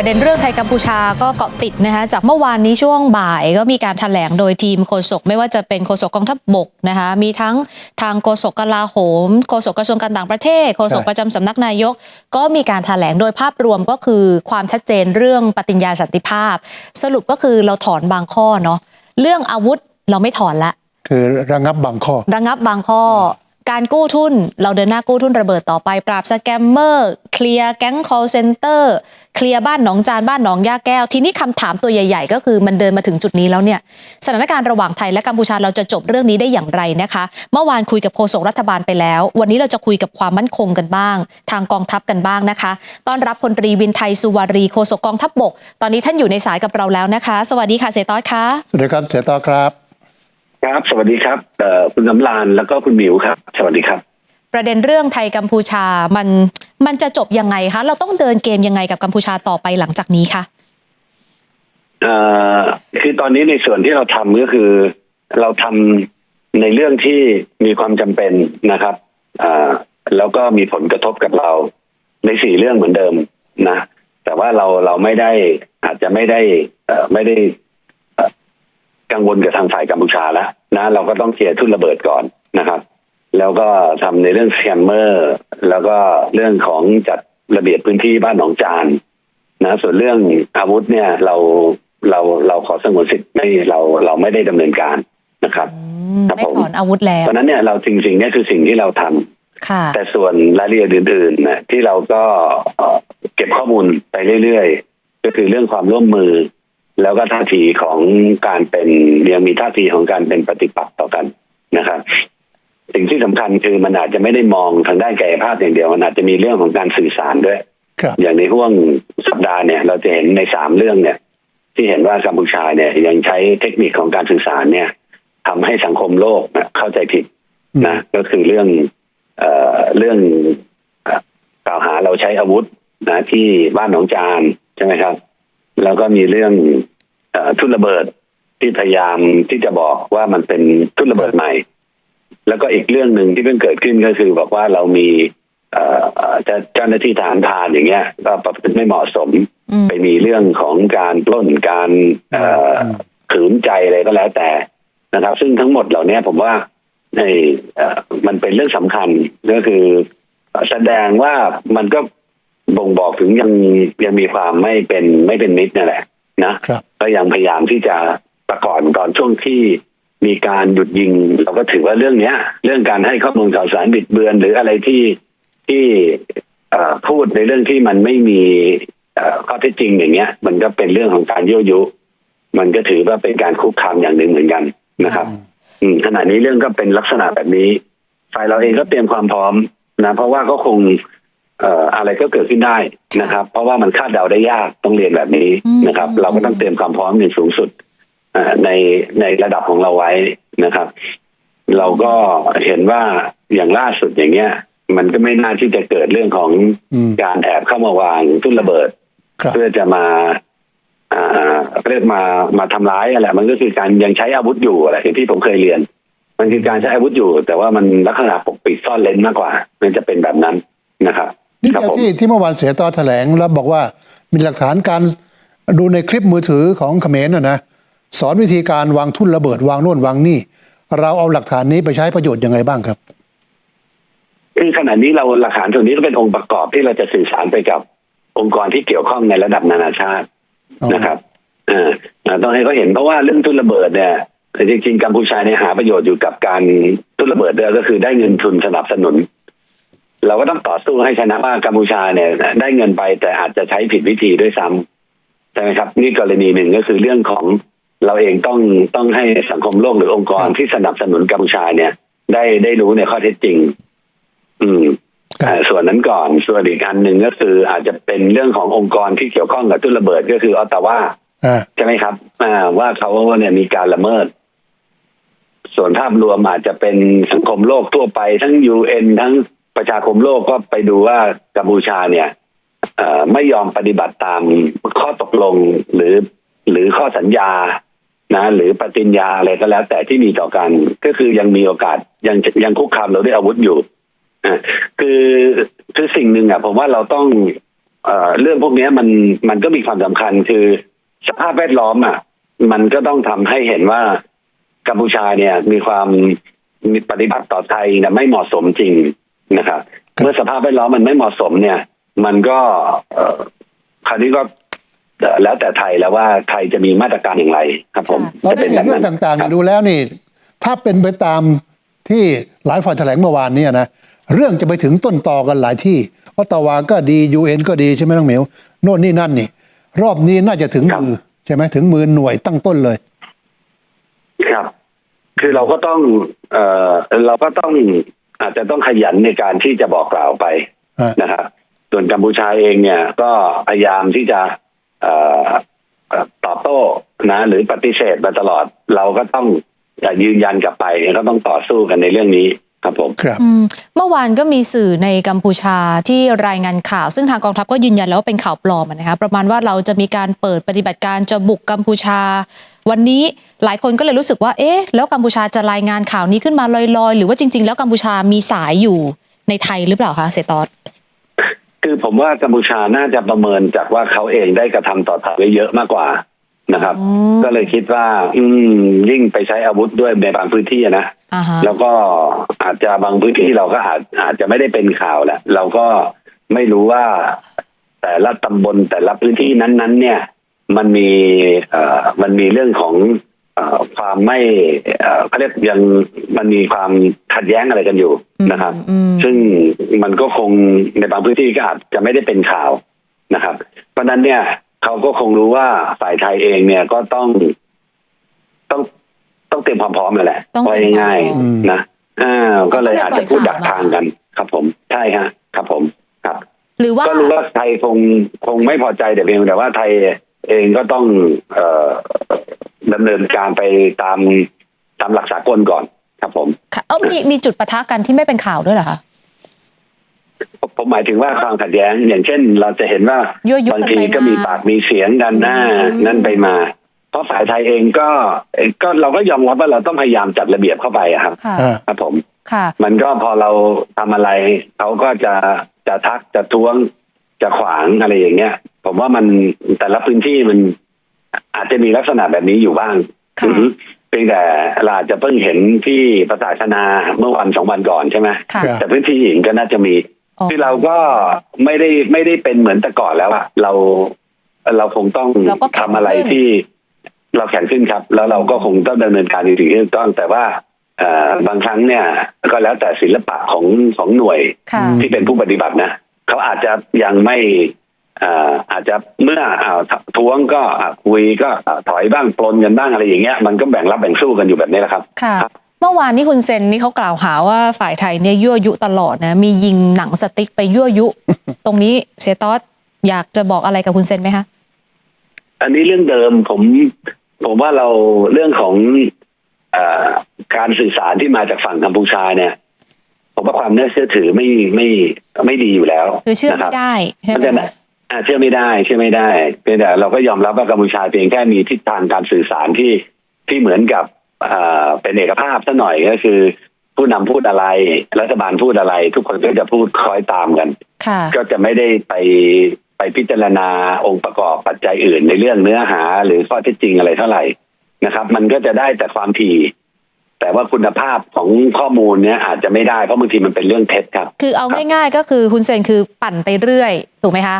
ประเด็นเรื่องไทยกัมพูชาก็เกาะติดนะคะจากเมื่อวานนี้ช่วงบ่ายก็มีการถแถลงโดยทีมโฆษกไม่ว่าจะเป็นโฆษกกองทัพบกนะคะมีทั้งทางโฆษกกลาโหมโฆษกกระทรวงการต่างประเทศโฆษกใช่ประจำสำนักนายก ก็มีการถแถลงโดยภาพรวมก็คือความชัดเจนเรื่องปฏิญญาสันติภาพ สรุปก็คือเราถอนบางข้อเนาะเรื่องอาวุธเราไม่ถอนละคือระงับบางข้อ ระงับบางข้อ การกู้ทุน เราเดินหน้ากู้ทุนระเบิดต่อไป ปราบสแกมเมอร์ เคลียร์แก๊ง call center เคลียร์บ้านหนองจานบ้านหนองยาแก้ว ทีนี้คำถามตัวใหญ่ ๆ ก็คือมันเดินมาถึงจุดนี้แล้วเนี่ยสถานการณ์ระหว่างไทยและกัมพูชาเราจะจบเรื่องนี้ได้อย่างไรนะคะ เมื่อวานคุยกับโฆษกรัฐบาลไปแล้ว วันนี้เราจะคุยกับความมั่นคงกันบ้าง ทางกองทัพกันบ้างนะคะ ต้อนรับพลตรีวินไทยสุวารีโฆษกกองทัพบกตอนนี้ท่านอยู่ในสายกับเราแล้วนะคะ สวัสดีค่ะเสต้อยคะสวัสดีครับเสต่อครับ ครับ สวัสดีครับเอ่อคุณสำรานแล้วก็คุณหมิวครับ สวัสดีครับ ประเด็นเรื่องไทยกัมพูชามันมันจะจบยังไงคะ เราต้องเดินเกมยังไงกับกัมพูชาต่อไปหลังจากนี้คะเอ่อคือตอนนี้ในส่วนที่เราทำก็คือ เราทำในเรื่องที่มีความจำเป็นนะครับอ่าแล้วก็มีผลกระทบกับเราในสี่เรื่องเหมือนเดิมนะ แต่ว่าเราเราไม่ได้อาจจะไม่ได้เอ่อไม่ได้เอ่อ กังวลกับทางฝ่ายกัมพูชาแล้วนะ เราก็ต้องเคลียร์ทุนระเบิดก่อนนะครับ แล้วก็ทำในเรื่องสแคมเมอร์ แล้วก็เรื่องของจัดระเบียบพื้นที่บ้านหนองจานนะส่วนเรื่องอาวุธเนี่ยเราเราเราขอสงวนสิทธิ์ไม่เราเราไม่ได้ดำเนินการนะครับอืมครับไม่ผมถอนอาวุธแล้วเพราะฉะนั้นเนี่ยเราจริงๆเนี่ยคือสิ่งที่เราทำค่ะ แต่ส่วนรายละเอียดอื่นๆนะที่เราก็เอ่อเก็บข้อมูลไปเรื่อยๆ ก็คือเรื่องความร่วมมือ แล้วก็ท่าทีของการเป็นยังมีท่าทีของการเป็นปฏิปักษ์ต่อกันนะครับสิ่งที่สำคัญคือมันอาจจะไม่ได้มองทางด้านกายภาพอย่างเดียวมันอาจจะมีเรื่องของการสื่อสารด้วยครับอย่างในห่วงสัปดาห์เนี่ยเราจะเห็นในสามเรื่องเนี่ย ที่เห็นว่ากัมพูชาเนี่ยยังใช้เทคนิคของการสื่อสารเนี่ยทำให้สังคมโลกนะเข้าใจผิดนะก็คือเรื่องเอ่อเรื่องเอ่อกล่าวหาเราใช้อาวุธนะที่บ้านหนองจานใช่ไหมครับ แล้วก็มีเรื่องเออทุนระเบิดที่พยายามที่จะบอกว่ามันเป็นทุนระเบิดใหม่ แล้วก็อีกเรื่องหนึ่งที่เพิ่งเกิดขึ้นก็คือบอกว่าเรามีเอ่อเอ่อเจ้าเจ้าหน้าที่ทหารพรานอย่างเงี้ย ก็ประพฤติไม่เหมาะสมอืมไปมีเรื่องของการปล้นการเอ่ออขืนใจอะไรก็แล้วแต่นะครับ ซึ่งทั้งหมดเหล่านี้ผมว่าในเอ่อมันเป็นเรื่องสำคัญก็คือแสดงว่ามันก็ บ่งบอกถึงยังยังมีความไม่เป็นไม่เป็นมิตรนั่นแหละนะครับก็ยังพยายามที่จะประก่อนก่อนช่วงที่มีการหยุดยิง เราก็ถือว่าเรื่องเนี้ย เรื่องการให้ข้อมูลข่าวสารบิดเบือน หรืออะไรที่ที่เอ่อพูดในเรื่องที่มันไม่มีเอ่อข้อเท็จจริงอย่างเงี้ย มันก็เป็นเรื่องของการยั่วยุ มันก็ถือว่าเป็นการคุกคามอย่างหนึ่งเหมือนกันนะครับ อืมขณะนี้เรื่องก็เป็นลักษณะแบบนี้ฝ่ายเราเองก็เตรียมความพร้อมนะเพราะว่าก็คง เอ่ออะไรก็เกิดขึ้นได้นะครับ เพราะว่ามันคาดเดาได้ยากต้องเรียนแบบนี้อืมนะครับ เราก็ต้องเตรียมความพร้อมอย่างสูงสุดเอ่อในในระดับของเราไว้นะครับ เราก็เห็นว่าอย่างล่าสุดอย่างเงี้ย มันก็ไม่น่าที่จะเกิดเรื่องของอืมการแอบเข้ามาวางทุ่นระเบิดครับเพื่อจะมาอ่าเรียกมามาทำร้ายอะไรมันก็คือการยังใช้อาวุธอยู่อะไรอย่างที่ผมเคยเรียน มันคือการใช้อาวุธอยู่ แต่ว่ามันลักษณะปกปิดซ่อนเลนมากกว่า มันจะเป็นแบบนั้นนะครับ นี่ครับเดียวผมที่ที่เมื่อวานเสียต่อแถลงแล้วบอกว่ามีหลักฐานการดูในคลิปมือถือของเขมรนะนะสอนวิธีการวางทุ่นระเบิดวางโน่นวางนี่ เราเอาหลักฐานนี้ไปใช้ประโยชน์ยังไงบ้างครับคือขณะนี้เราหลักฐานส่วนนี้ก็เป็นองค์ประกอบที่เราจะสื่อสารไปกับองค์กรที่เกี่ยวข้องในระดับนานาชาติอ๋อนะครับเอ่ออ่าต้องให้เขาเห็นเพราะว่าเรื่องทุนระเบิดเนี่ยจริงๆกัมพูชาเนี่ยหาประโยชน์อยู่กับการทุนระเบิดด้วยก็คือได้เงินทุนสนับสนุน เราก็ต้องต่อสู้ให้ชนะว่ากัมพูชาเนี่ย ได้เงินไปแต่อาจจะใช้ผิดวิธีด้วยซ้ำใช่ไหมครับ นี่กรณีหนึ่งก็คือเรื่องของเราเองต้องต้องให้สังคมโลกหรือองค์กรครับที่สนับสนุนกัมพูชาเนี่ย ได้ได้รู้ในข้อเท็จจริง อืมครับอ่าส่วนนั้นก่อนส่วนอีกอันหนึ่งก็คืออาจจะเป็นเรื่องขององค์กรที่เกี่ยวข้องกับทุนระเบิดก็คือออตตาวาอ่าใช่ไหมครับอ่าว่าเขาเนี่ยมีการละเมิด ส่วนภาพรวมอาจจะเป็นสังคมโลกทั่วไปทั้งยูเอ็นทั้ง ประชาคมโลกก็ไปดูว่ากัมพูชาเนี่ยไม่ยอมปฏิบัติตามข้อตกลงหรือหรือข้อสัญญานะหรือปฏิญญาอะไรก็แล้ว แต่ที่มีต่อกันก็คือยังมีโอกาสยังยังคุกคามเราด้วยอาวุธอยู่อะคือคือสิ่งหนึ่งอะผมว่าเราต้องเอ่อเรื่องพวกนี้มันมันก็มีความสำคัญคือสภาพแวดล้อมอะ มันก็ต้องทำให้เห็นว่ากัมพูชาเนี่ย มีความมีปฏิบัติต่อไทยนี่ยไม่เหมาะสมจริง นะครับครับเมื่อสภาพแวดล้อมมันไม่เหมาะสมเนี่ย มันก็เอ่อคราวนี้ก็เอ่อแล้วแต่ไทยแล้วว่าไทยจะมีมาตรการอย่างไรครับผมตอนจะเป็นี้นแบบเรื่องนั้นต่างครัๆบดูแล้วนี่ ถ้าเป็นไปตามที่หลายฝ่ายแถลงเมื่อวานเนี้นะเรื่องจะไปถึงต้นต่อกันหลายที่ออตตาวาก็ดียูเอ็นก็ดีใช่ไหมน้องเหมียวโน่นนี่นั่นนี่ รอบนี้น่าจะถึงมือใช่ไหมถึงมือหน่วยตั้งต้นเลย ครับ คือเราก็ต้อง เอ่อเราก็ต้อง อาจจะต้องขยันในการที่จะบอกกล่าวไปฮะนะครับส่วนกัมพูชาเองเนี่ย ก็พยายามที่จะเอ่อเอ่อตอบโต้นะ หรือปฏิเสธมาตลอด เราก็ต้องยืนยันกลับไปก็ต้องต่อสู้กันในเรื่องนี้ครับผมครับอืมเมื่อวานก็มีสื่อในกัมพูชาที่รายงานข่าว ซึ่งทางกองทัพก็ยืนยันแล้วว่าเป็นข่าวปลอมอะนะคะประมาณว่าเราจะมีการเปิดปฏิบัติการจะบุกกัมพูชา วันนี้หลายคนก็เลยรู้สึกว่า เอ๊ะ แล้วกัมพูชาจะรายงานข่าวนี้ขึ้นมาลอยๆ หรือว่าจริง ๆ แล้วกัมพูชามีสายอยู่ในไทยหรือเปล่าคะเสยตอดคือผมว่ากัมพูชาน่าจะประเมินจากว่าเขาเองได้กระทำต่อไทยไว้เยอะมากกว่านะครับอืมก็เลยคิดว่า อืมยิ่งไปใช้อาวุธด้วยในบางพื้นที่อะนะอ่าฮะแล้วก็อาจจะบางพื้นที่เราก็อาจอาจจะไม่ได้เป็นข่าวแหละเราก็ไม่รู้ว่าแต่ละตำบลแต่ละพื้นที่นั้น ๆ เนี่ย มันมีเอ่อมันมีเรื่องของเอ่อความไม่เอ่อเขาเรียกยังมันมีความขัดแย้งอะไรกันอยู่นะครับอืมซึ่งมันก็คงในบางพื้นที่ก็อาจจะไม่ได้เป็นข่าวนะครับ เพราะฉะนั้นเนี่ยเขาก็คงรู้ว่าฝ่ายไทยเองเนี่ยก็ต้องต้องต้องเตรียมความพร้อมเลยแหละต้องว่าเตรียมความง่ายพร้อมๆนะอ่าก็เลยอาจจะพูดดักก็เลยปล่อยข่าวมาทางกันครับผมใช่ฮะ ครับผมครับ หรือว่าก็รู้ว่าไทยคงคงไม่พอใจแต่เพียงแต่ว่าไทย เองก็ต้องเอ่อดำเนินการไปตามตามหลักสากลก่อนครับผมค่ะเออมีมีจุดปะทะกันที่ไม่เป็นข่าวด้วยเหรอคะผมผมหมายถึงว่าความขัดแย้ง อย่างเช่น เราจะเห็นว่ายั่วยุบางกันทีไปก็มามีปากมีเสียงกันหน้าอืมนั่นไปมา เพราะฝ่ายไทยเองก็เอ่อก็เราก็ยอมรับว่าเราต้องพยายามจัดระเบียบเข้าไปอะครับค่ะอ่าครับผมค่ะมันก็พอเราทำอะไรเขาก็จะจะทักจะท้วง จะขวางอะไรอย่างเงี้ย ผมว่ามันแต่ละพื้นที่มันอาจจะมีลักษณะแบบนี้อยู่บ้างค่ะอือฮึเพียงแต่เราอาจจะเพิ่งเห็นที่ประสาทนาเมื่อวันสองวันก่อนใช่ไหมค่ะครับแต่พื้นที่อื่นก็น่าจะมีอ๋อคือเราก็ไม่ได้ไม่ได้เป็นเหมือนแต่ก่อนแล้วอะเราเราคงต้องเราก็แข็ทำงอะไรขึ้นที่เราแข็งขึ้นครับ แล้วเราก็คงต้องดำเนินการในสิ่งที่ถูกต้องแต่ว่าเอ่อบางครั้งเนี่ย ก็แล้วแต่ศิลปะของของหน่วยค่ะที่เป็นผู้ปฏิบัตินะ เขาอาจจะยังไม่เอ่ออาจจะเมื่ออ่าท้วงก็อะคุยก็อะถอยบ้างปลนกันบ้างอะไรอย่างเงี้ยมันก็แบ่งรับแบ่งสู้กันอยู่แบบนี้แหละครับค่ะครับเมื่อวานนี้คุณเซนนี่เขากล่าวหาว่าฝ่ายไทยเนี่ยยั่วยุตลอดนะมียิงหนังสติ๊กไปยั่วยุ ตรงนี้เซตอสอยากจะบอกอะไรกับคุณเซนไหมคะอันนี้เรื่องเดิมผมผมว่าเราเรื่องของเออการสื่อสารที่มาจากฝั่งกัมพูชาเนี่ย ผมว่าความน่าเชื่อถือไม่ไม่ไม่ดีอยู่แล้วคือเชื่อนะคไม่รับได้ใช่เพราะไหมฉะนั้นคะอ่าเชื่อไม่ได้เชื่อไม่ได้เพียงแต่เราก็ยอมรับว่ากัมพูชาเพียงแค่มีทิศทางการสื่อสารที่ที่เหมือนกับเอ่อเป็นเอกภาพซะหน่อยก็คือ ผู้นำพูดอะไร รัฐบาลพูดอะไร ทุกคนก็จะพูดคล้อยตามกันค่ะก็จะไม่ได้ไปไปพิจารณาองค์ประกอบปัจจัยอื่นในเรื่องเนื้อหาหรือข้อเท็จจริงอะไรเท่าไหร่นะครับ มันก็จะได้แต่ความถี่ แต่ว่าคุณภาพของข้อมูลเนี้ยอาจจะไม่ได้เพราะบางทีมันเป็นเรื่องเท็จครับ คือเอาง่ายๆก็คือคุณเซนคือปั่นไปเรื่อยถูกไหมคะ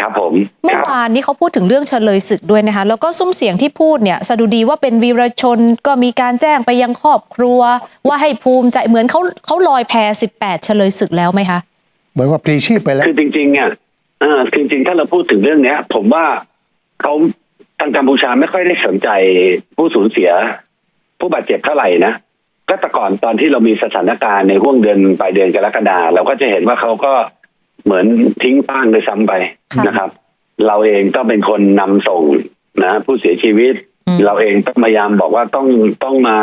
ครับผมเมื่คอรับวานนี้เขาพูดถึงเรื่องเฉลยศึกด้วยนะคะ แล้วก็ซุ้มเสียงที่พูดเนี่ยสดุดีว่าเป็นวีรชนก็มีการแจ้งไปยังครอบครัว ว่าให้ภูมิใจเหมือนเขาเขาลอยแพ18เฉลยศึกแล้วไหมคะเหมือนว่าปลีชีพไปแล้วคือจริงๆเนี่ยเออคือจริง ๆ ถ้าเราพูดถึงเรื่องเนี้ย ผมว่าเขาทางกัมพูชาไม่ค่อยได้สนใจผู้สูญเสีย ผู้บาดเจ็บเท่าไหร่นะก็แต่ก่อนตอนที่เรามีสถานการณ์ในห่วงเดือนปลายเดือนกรกฎาเราก็จะเห็นว่าเขาก็เหมือนทิ้งป้างโดยซ้ำไปค่ะนะครับ เราเองต้องเป็นคนนำส่งนะ ผู้เสียชีวิตอืมเราเองต้องพยายามบอกว่าต้องต้องมา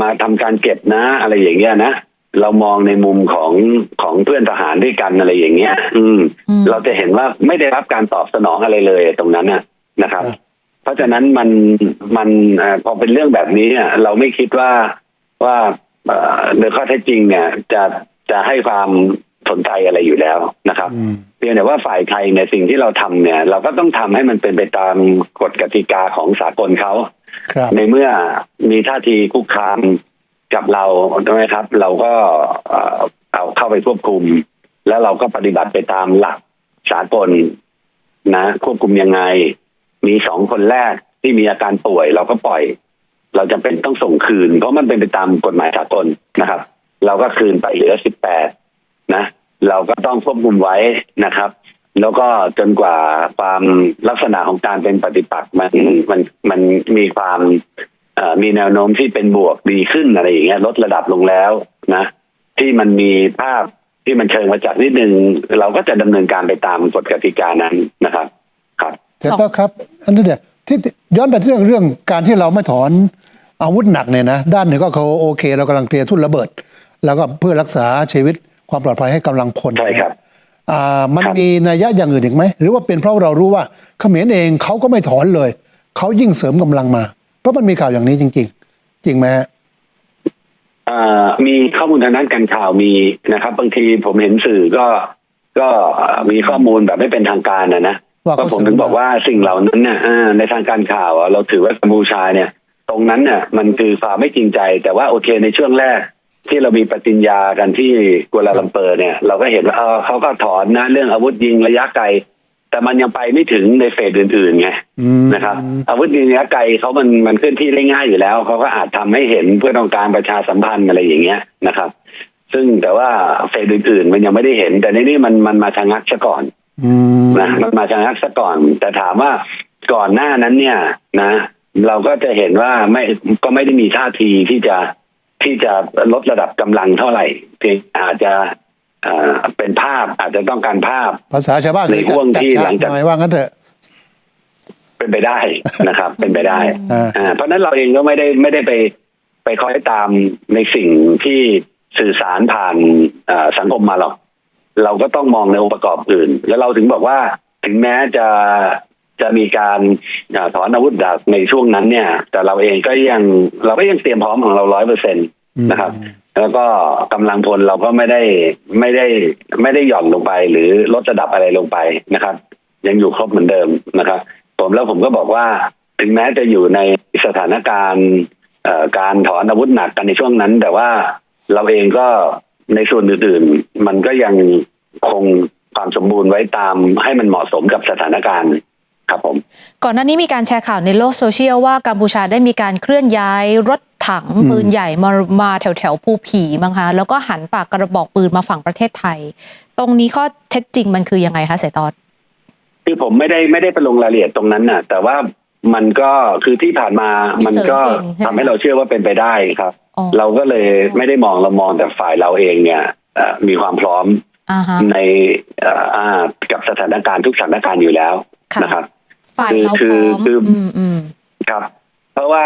มาทำการเก็บนะ อะไรอย่างเงี้ยนะเรามองในมุมของของเพื่อนทหารด้วยกันอะไรอย่างเงี้ย อืมอืมเราจะเห็นว่าไม่ได้รับการตอบสนองอะไรเลยตรงนั้นนะนะครับครับ เพราะฉะนั้นมันมันเอ่อพอเป็นเรื่องแบบนี้เนี่ยเราไม่คิดว่าว่าเอ่อโดยข้อเท็จจริงเนี่ยจะจะให้ความสนใจอะไรอยู่แล้วนะครับอืมเพีพียงแต่ว่าฝ่ายไทยในยสิ่งที่เราทำเนี่ย เราก็ต้องทำให้มันเป็นไปตามกฎกติกาของสากลเขาครับในเมื่อมีท่าทีคุกคามกับเราใช่ไหมครับ เราก็เอ่อเอาเข้าไปควบคุม แล้วเราก็ปฏิบัติไปตามหลักสากลนะ ควบคุมยังไง มีสองคนแรกที่มีอาการป่วย เราก็ปล่อย เราจะเป็นต้องส่งคืน เพราะมันเป็นไปตามกฎหมายสากลนะครับ เราก็คืนไปเหลือสิบแปดนะ เราก็ต้องควบคุมไว้นะครับ แล้วก็จนกว่าความลักษณะของการเป็นปฏิปักษ์มันมันมันมีความมีแนวโน้มที่เป็นบวกดีขึ้นอะไรอย่างเงี้ยลดระดับลงแล้วนะ ที่มันมีภาพที่มันเชิงมาจากนิดนึง เราก็จะดำเนินการไปตามกฎกติกานั้นนะครับ ครับแต่ก็ครับ อันนี้เดี๋ยวที่ย้อนไปที่เรื่องเรื่องการที่เราไม่ถอนอาวุธหนักเนี่ยนะด้านหนึ่งก็เขาโอเค เรากำลังเคลียร์ทุ่นระเบิด แล้วก็เพื่อรักษาชีวิตความปลอดภัยให้กำลังพลใช่ครับอ่ามันครับมีนัยยะอย่างอื่นอีกไหม หรือว่าเป็นเพราะเรารู้ว่าเขมรเองเขาก็ไม่ถอนเลยเขายิ่งเสริมกำลังมา เพราะมันมีข่าวอย่างนี้จริง ๆ จริงไหมฮะเอ่อมีข้อมูลทางด้านการข่าวมีนะครับ บางทีผมเห็นสื่อก็ก็มีข้อมูลแบบไม่เป็นทางการนะนะ ว่าเขาก็ผมถึงบอกว่าสิ่งเหล่านั้นเนี่ยอ่าในทางการข่าวอะเราถือว่ากัมพูชาเนี่ย ตรงนั้นเนี่ยมันคือความไม่จริงใจ แต่ว่าโอเคในช่วงแรก ที่เรามีปฏิญญากันที่กัวลาลัมเปอร์เนี่ย เราก็เห็นว่าเออเขาก็ถอนนะเรื่องอาวุธยิงระยะไกล แต่มันยังไปไม่ถึงในเฟสอื่นๆไงอืมนะครับ อาวุธยิงระยะไกลเขามันมันเคลื่อนที่ได้ง่ายอยู่แล้วเขาก็อาจทำให้เห็นเพื่อต้องการประชาสัมพันธ์อะไรอย่างเงี้ยนะครับ ซึ่งแต่ว่าเฟสอื่นๆ มันยังไม่ได้เห็น แต่ในนี้มันมันมาชะงักซะก่อนอืม นะมันมาชะงักซะก่อน แต่ถามว่าก่อนหน้านั้นเนี่ยนะ เราก็จะเห็นว่าไม่ก็ไม่ได้มีท่าทีที่จะที่จะลดระดับกำลังเท่าไหร่เพียงอาจจะเอ่อเป็นภาพอาจจะต้องการภาพ ภาษาชาวบ้านคือในห่วงจัดที่ฉาหลักงจากหน่อยว่างั้นเถอะ เป็นไปได้นะครับ เป็นไปได้อ่าอ่าเพราะฉะนั้นเราเองก็ไม่ได้ไม่ได้ไปไปคอยตามในสิ่งที่สื่อสารผ่านเอ่อสังคมมาหรอก เราก็ต้องมองในองค์ประกอบอื่น แล้วเราถึงบอกว่าถึงแม้จะจะมีการอ่าถอนอาวุธดาบในช่วงนั้นเนี่ย แต่เราเองก็ยังเราก็ยังเตรียมพร้อมของเราร้อยเปอร์เซ็นตนะครับ แล้วก็กำลังพลเราก็ไม่ได้ไม่ได้ไม่ได้หย่อนลงไป หรือลดระดับอะไรลงไปนะครับ ยังอยู่ครบเหมือนเดิมนะครับ ผมแล้วผมก็บอกว่าถึงแม้จะอยู่ในสถานการณ์เอ่อการถอนอาวุธหนักกันในช่วงนั้น แต่ว่าเราเองก็ ในส่วนอื่นๆ มันก็ยังคงความสมบูรณ์ไว้ตามให้มันเหมาะสมกับสถานการณ์ครับผมก่อนหน้านี้มีการแชร์ข่าวในโลกโซเชียลว่ากัมพูชาได้มีการเคลื่อนย้ายรถถังปืนใหญ่มามาแถวแถวๆภูผีมั้งคะแล้วก็หันปากกระบอกปืนมาฝั่งประเทศไทย ตรงนี้ข้อเท็จจริงมันคือยังไงคะเสยตอดคือผมไม่ได้ไม่ได้ไปลงรายละเอียดตรงนั้นน่ะ แต่ว่ามันก็คือที่ผ่านมามีมันเสริมก็จริงใช่ไหมทำให้เราเชื่อว่าเป็นไปได้ครับอ๋อ เราก็เลยไม่ได้มองเรามองแต่ฝ่ายเราเองเนี่ยเอ่อมีความพร้อมอ่าฮะในเอ่ออ่ากับสถานการณ์ทุกสถานการณ์อยู่แล้วค่ะนะครับฝ่ายเราคืพอร้อมคืออืมอืมครับ เพราะว่า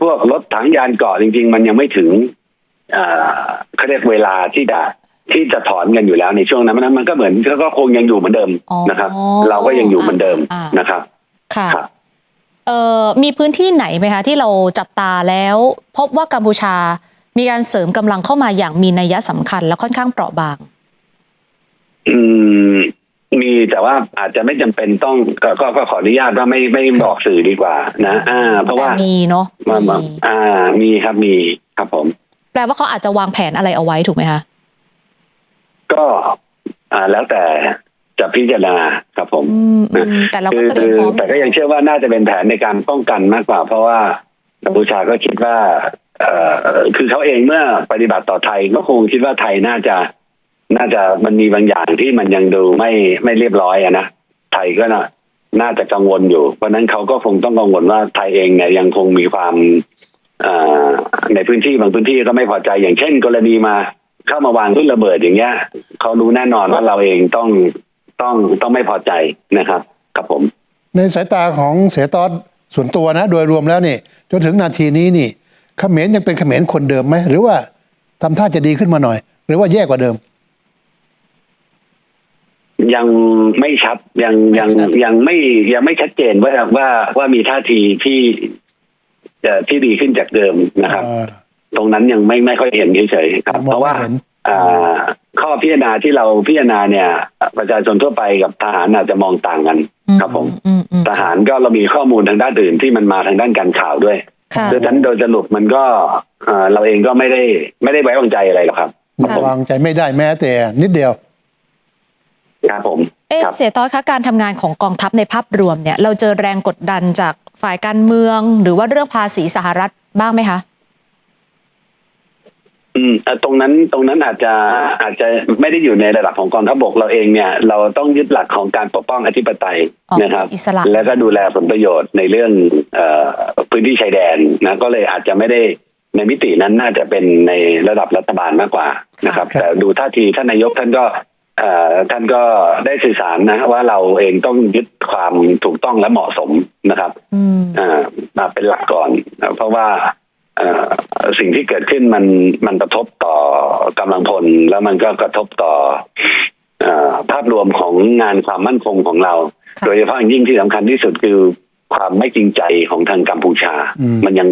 พวกรถถังยานเกาะจริง ๆ มันยังไม่ถึงเอ่อเขาเรียกเวลาที่จะที่จะถอนกันอยู่แล้วในช่วงนั้นมันก็เหมือนก็คงยังอยู่เหมือนเดิมอ๋อนะครับ เราก็ยังอยู่เหมือนเดิมอ่านะครับ ค่ะครับเอ่อ มีพื้นที่ไหนไหมคะที่เราจับตาแล้ว พบว่ากัมพูชามีการเสริมกำลังเข้ามาอย่างมีนัยสำคัญและค่อนข้างเปราะบาง อืมมีแต่ว่าอาจจะไม่จำเป็นต้องก็ก็ก็ขออนุญาตว่าไม่ไม่บอกสื่อดีกว่า นะ อ่า เพราะว่าแต่มีเนาะมามามีอ่า มีครับมีครับผม แปลว่าเขาอาจจะวางแผนอะไรเอาไว้ถูกไหมคะก็ อ่า แล้วแต่ จะพิจารณาครับผมอืมอืมแต่เราก็คือเตรียมพร้อมแต่ก็ยังเชื่อว่าน่าจะเป็นแผนในการป้องกันมากกว่า เพราะว่ากัมพูชาก็คิดว่าเอ่อคือเขาเองเมื่อปฏิบัติต่อไทยก็คงคิดว่าไทยน่าจะ น่าจะมันมีบางอย่างที่มันยังดูไม่ไม่เรียบร้อยอะนะไทยก็น่าน่าจะกังวลอยู่ เพราะฉะนั้นเขาก็คงต้องกังวลว่าไทยเองเนี่ยยังคงมีความเอ่อในพื้นที่บางพื้นที่ก็ไม่พอใจอย่างเช่น กรณีมาเข้ามาวางทุ่นระเบิดอย่างเงี้ยเขารู้แน่นอนว่าเราเองต้อง ต้องต้องไม่พอใจนะครับครับผม ในสายตาของเสยตอนส่วนตัวนะ โดยรวมแล้วนี่จนถึงนาทีนี้นี่เขมรยังเป็นเขมรคนเดิมไหมหรือว่าทำท่าจะดีขึ้นมาหน่อย หรือว่าแย่กว่าเดิม ยังไม่ชัดยังยังไม่ชัดยังไม่ยังไม่ชัดเจนว่าว่าว่ามีท่าทีที่เอ่อที่ดีขึ้นจากเดิมนะครับอ่าตรงนั้นยังไม่ไม่ค่อยเห็นเฉยๆครับยังมองไม่เพราะว่าเห็นอ่า ข้อพิจารณาที่เราพิจารณาเนี่ย ประชาชนทั่วไปกับทหารอาจจะมองต่างกัน ครับผมอืมอืมทหารก็เรามีข้อมูลทางด้านอื่นที่มันมาทางด้านการข่าวด้วยค่ะดังนั้นโดยสรุปมันก็เอ่อเราเองก็ไม่ได้ไม่ได้ไว้วางใจอะไรหรอกครับครับผมวางใจไม่ได้แม้แต่นิดเดียวครับผมเอ๊ะครับเสียต้อยคะการทำงานของกองทัพในภาพรวมเนี่ย เราเจอแรงกดดันจากฝ่ายการเมือง หรือว่าเรื่องภาษีสหรัฐบ้างไหมคะ อืมเอ่อตรงนั้นตรงนั้นอาจจะอาจจะไม่ได้อยู่ในระดับของกองทัพบกเราเองเนี่ย เราต้องยึดหลักของการปกป้องอธิปไตยอ๋อนะครับอิสระแล้วก็ดูแลผลประโยชน์ในเรื่องเออพื้นที่ชายแดนนะก็เลยอาจจะไม่ได้ในมิตินั้นน่าจะเป็นในระดับรัฐบาลมากกว่านะครับครับแต่ดูท่าทีท่านนายกท่านก็เอ่อท่านก็ได้สื่อสารนะว่าเราเองต้องยึดความถูกต้องและเหมาะสมนะครับอืมอ่ามาเป็นหลักก่อนนะเพราะว่าเอ่อ สิ่งที่เกิดขึ้นมันมันกระทบต่อกำลังพล แล้วมันก็กระทบต่อเออภาพรวมของงานความมั่นคงของเราค่ะโดยเฉพาะอย่างยิ่งที่สำคัญที่สุดคือความไม่จริงใจของทางกัมพูชาอืมมันยัง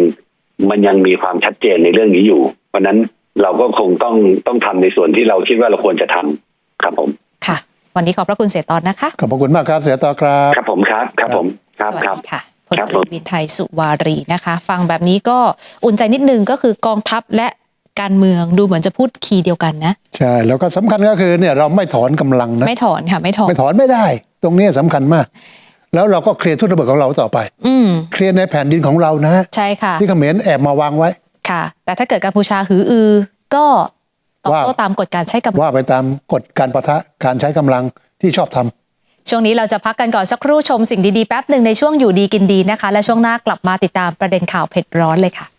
มันยังมีความชัดเจนในเรื่องนี้อยู่ เพราะฉะนั้นเราก็คงต้องต้องทำในส่วนที่เราคิดว่าเราควรจะทำครับผม ค่ะ วันนี้ขอบพระคุณเสียตอนนะคะ ขอบพระคุณมากครับเสียต่อครับ ครับผมครับ ครับผม ครับสวัสครับดีค่ะพ ลครับตผรีมวินไทยสุวารีนะคะ ฟังแบบนี้ก็อุ่นใจนิดนึงก็คือกองทัพและการเมืองดูเหมือนจะพูดคีย์เดียวกันนะ ใช่ แล้วก็สำคัญก็คือเนี่ยเราไม่ถอนกำลังนะไม่ถอนค่ะไม่ถอนไม่ถอนไม่ได้ ตรงนี้สำคัญมาก แล้วเราก็เคลียร์ทุนระเบิดของเราต่อไป อืมเคลียร์ในแผ่นดินของเรานะ ใช่ค่ะ ที่เขมรแอบมาวางไว้ค่ะ แต่ถ้าเกิดกัมพูชาหืออือ ก็ตอบโต้ว่าตามกฎการใช้กำลังว่าไปตามกฎการประทะการใช้กำลังที่ชอบทำ ช่วงนี้เราจะพักกันก่อนสักครู่ชมสิ่งดีๆแป๊บหนึ่งในช่วงอยู่ดีกินดีนะคะ และช่วงหน้ากลับมาติดตามประเด็นข่าวเผ็ดร้อนเลยค่ะ